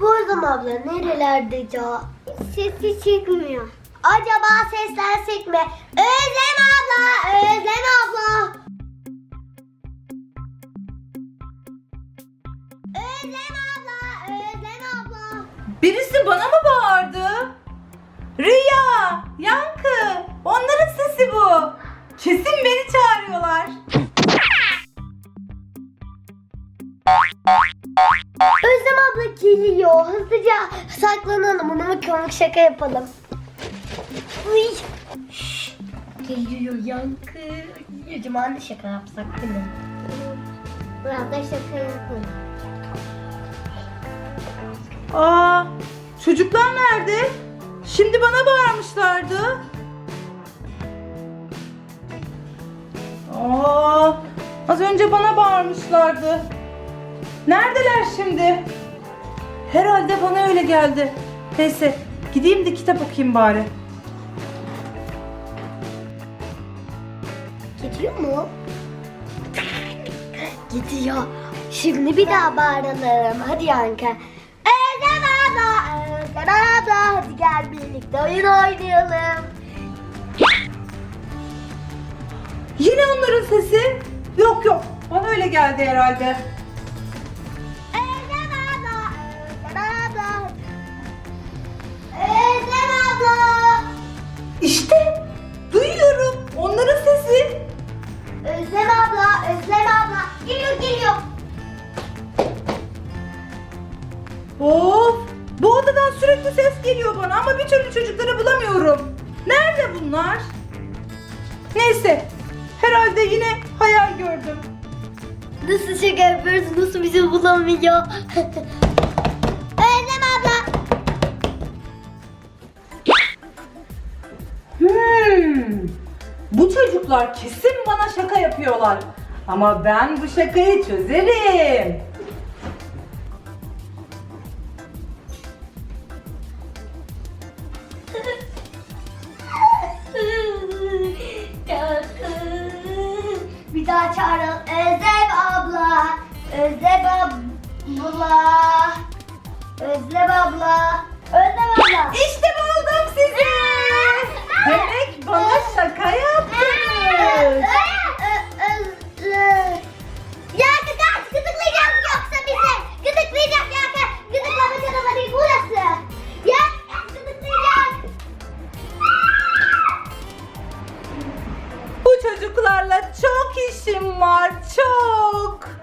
Bu Özlem abla nerelerde ya? Sesi çıkmıyor. Acaba seslensek mi? Özlem abla! Özlem abla! Özlem abla! Özlem abla! Birisi bana mı bağırdı? Rüya, Yankı, onların sesi bu. Kesin beni çağırıyorlar. geliyor. Hızlıca saklanalım. Ona komik şaka yapalım. Uy. Şşş. Geliyor yankı. Acaba ne şaka yapsak değil mi? Burada şaka yapın. Aa, çocuklar nerede? Şimdi bana bağırmışlardı. Aa, az önce bana bağırmışlardı. Neredeler şimdi? Herhalde bana öyle geldi. Neyse, gideyim de kitap okuyayım bari. Gidiyor mu? Gidiyor. Şimdi bir daha bağıralım. Hadi Yankı. Özlem abla, Özlem abla. Hadi gel birlikte oyun oynayalım. Yine onların sesi. Yok yok, bana öyle geldi herhalde. Of! Bu odadan sürekli ses geliyor bana ama bir türlü çocukları bulamıyorum. Nerede bunlar? Neyse. Herhalde yine hayal gördüm. Nasıl şaka yapıyoruz, nasıl bizi bulamıyor? Özlem abla. Hmm. Bu çocuklar kesin bana şaka yapıyorlar. Ama ben bu şakayı çözerim. Daha çağıralım. Özlem abla. Özlem abla. Özlem abla. Özlem abla. İşte buldum sizi. Demek bana. Onlarla çok işim var, çok.